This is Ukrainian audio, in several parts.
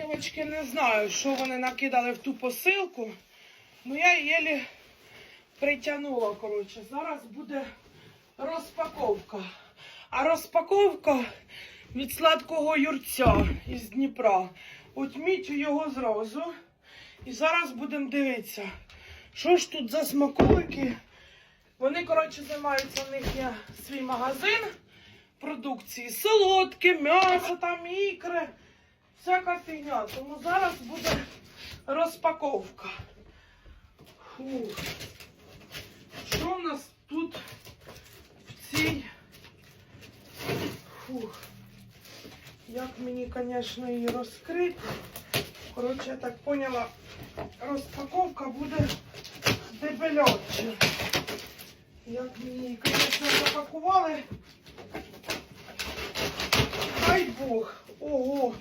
Дівчатки, не знаю, що вони накидали в ту посилку. Ну я єлі притягнула, коротше. Зараз буде розпаковка. А розпаковка від сладкого юрця із Дніпра. От Отміть його зразу. І зараз будемо дивитися, що ж тут за смаколики. Вони, коротше, займаються, в них є свій магазин продукції. Солодке, м'ясо, там ікри, всяка фігня. Тому зараз буде розпаковка. Фух. Що в нас тут в цій? Фух. Як мені, звісно, її розкрити. Коротше, я так поняла, розпаковка буде дебеляча. Як мені її, звісно, запакували. Дай Бог. Ого.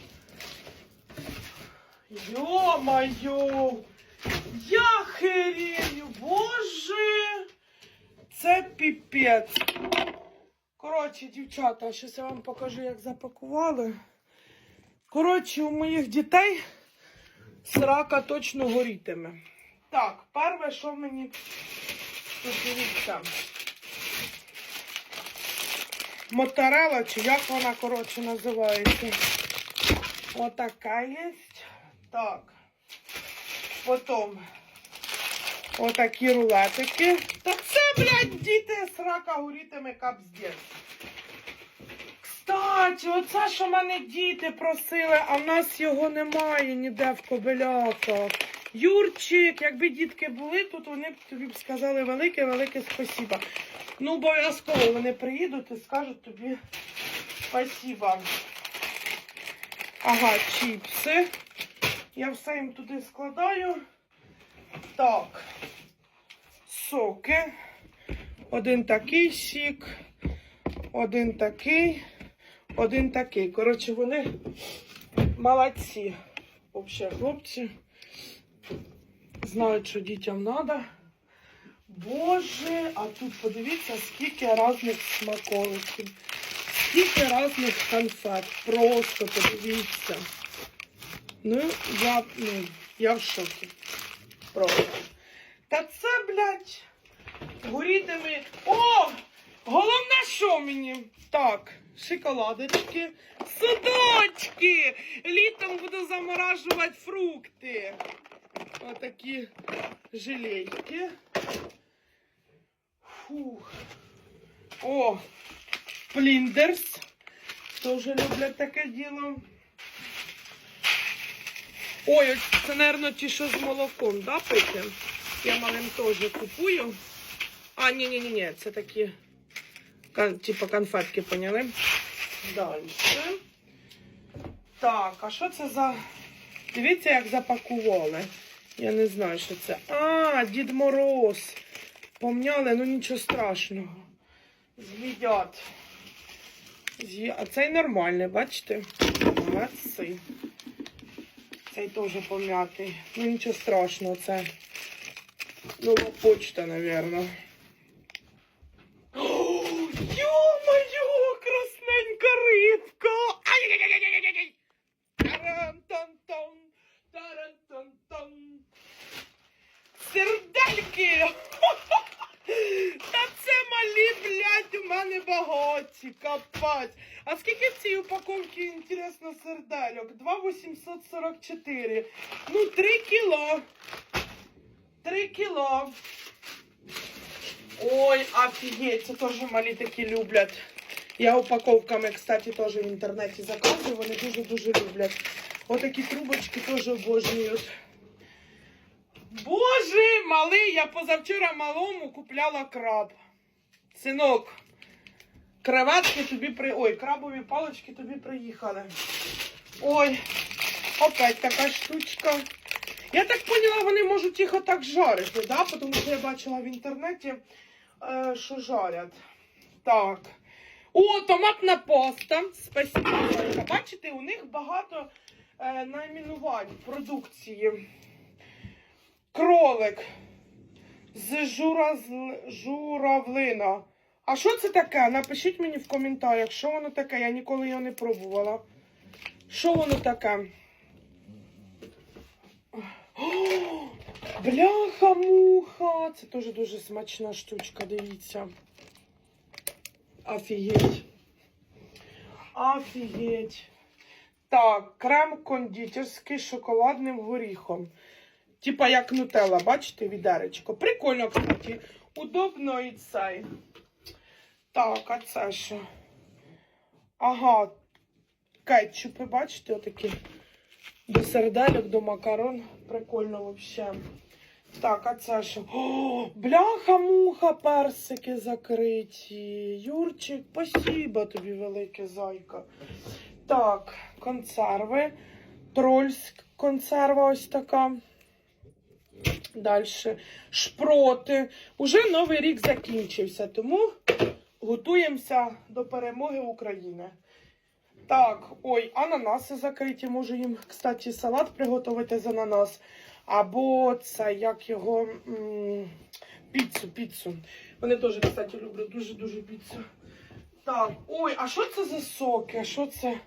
Йо-моє. Я херію, боже. Це піпець. Коротше, дівчата, зараз я вам покажу, як запакували. Коротше, у моїх дітей срака точно горітиме. Так, перше, що мені тут дивіться. Моторела, чи як вона, коротше, називається. Отака є. Так. Потім отакі рулетики. Та це, блядь, діти срака горітиме капздець. Кстати, оце, що мене діти просили, а в нас його немає ніде в кобеляках. Юрчик, якби дітки були тут, вони б тобі б сказали велике-велике спасіба. Ну, обов'язково вони приїдуть і скажуть тобі спасіба. Ага, чіпси. Я все їм туди складаю. Так. Соки. Один такий сік, один такий, один такий. Коротше, вони молодці. Взагалі, хлопці знають, що дітям треба. Боже, а тут подивіться, скільки різних смаколиків, скільки різних конфет. Просто подивіться. Ну, я, ну, я в шокі. Просто. Та це, блядь, горітиме. О! Головне, що мені? Так, шоколадочки, судочки. Літом буду заморажувати фрукти. Отакі желейки. Фух. О, пліндерс. Тоже люблять таке діло. Ой, це, мабуть, ті, що з молоком, да, пити? Я малим теж купую. А, ні, ні, це такі, типа конфетки, поняли? Далі. Так, а що це за. Дивіться, як запакували. Я не знаю, що це. А, Дід Мороз. Помняли, ну нічого страшного. З'їдять. З'ї- А цей нормальний, бачите? Молодці. Цей теж пом'ятий. Ну нічого страшного, це нова почта, напевно. Ё-моё, красненька рибка! Ай-яй-яй-яй-яй-яй! Таран-тан-тан, таран-тан-тан. Сердельки! Та це малі, блядь, у мене багаті, капать. А скільки в цій упаковці, інтересно, сердельок? 2,844. Ну, 3 кіло. 3 кіло. Ой, офігеть, це теж малі такі люблять. Я упаковками, кстати, теж в інтернеті заказую, вони дуже-дуже люблять. Отакі трубочки теж обожнюють. Боже, малий, я позавчора малому купляла краб. Синок, креветки тобі при. Ой, крабові палички тобі приїхали. Ой, опять така штучка. Я так поняла, вони можуть їх отак жарити, да? Тому що я бачила в інтернеті, е, що жарять. Так. О, томатна паста. Спасибо. Бачите, у них багато е, найменувань продукції. Кролик з жура... журавлина. А що це таке? Напишіть мені в коментарях, що воно таке, я ніколи його не пробувала. Що воно таке? Бляха-муха! Це теж дуже смачна штучка, дивіться. Офігеть. Офігеть. Так, крем кондитерський з шоколадним горіхом. Типа як нутелла, бачите, відеречко. Прикольно, кстати. Удобно і цей. Так, а це що? Ага. Кетчупи, бачите, отакі. До сердельок, до макарон. Прикольно взагалі. Так, а це що? О, бляха-муха, персики закриті. Юрчик, спасибо тобі, велике зайка. Так, консерви. Трольськ консерва ось така. Далі. Шпроти. Уже новий рік закінчився, тому готуємося до перемоги України. Так, ой, ананаси закриті. Можу їм, кстати, салат приготувати з ананас. Або це як його піцу, піцу. Вони теж, кстати, люблять дуже-дуже піцу. Так, ой, а що це за соки? Що це?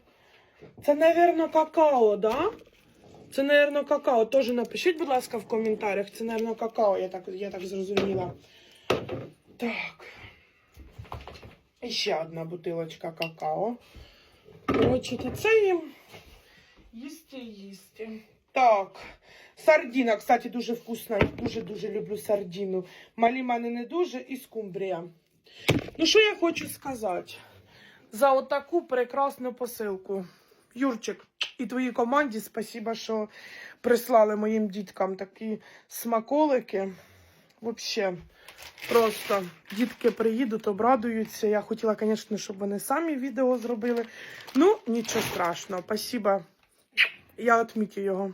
Це, напевно, какао, да? Це, напевно, какао. Теж напишіть, будь ласка, в коментарях. Це, напевно, какао, я так, я так зрозуміла. Так. І ще одна бутилочка какао. Коротше, це їм їсти, їсти. Так. Сардіна, кстати, дуже вкусна. Я дуже-дуже люблю сардіну. Малі мене не дуже і скумбрія. Ну, що я хочу сказати? За отаку прекрасну посилку. Юрчик, і твоїй команді спасибо, що прислали моїм діткам такі смаколики. Взагалі, просто дітки приїдуть, обрадуються. Я хотіла, звісно, щоб вони самі відео зробили. Ну, нічого страшного, спасибо. Я отмітю його.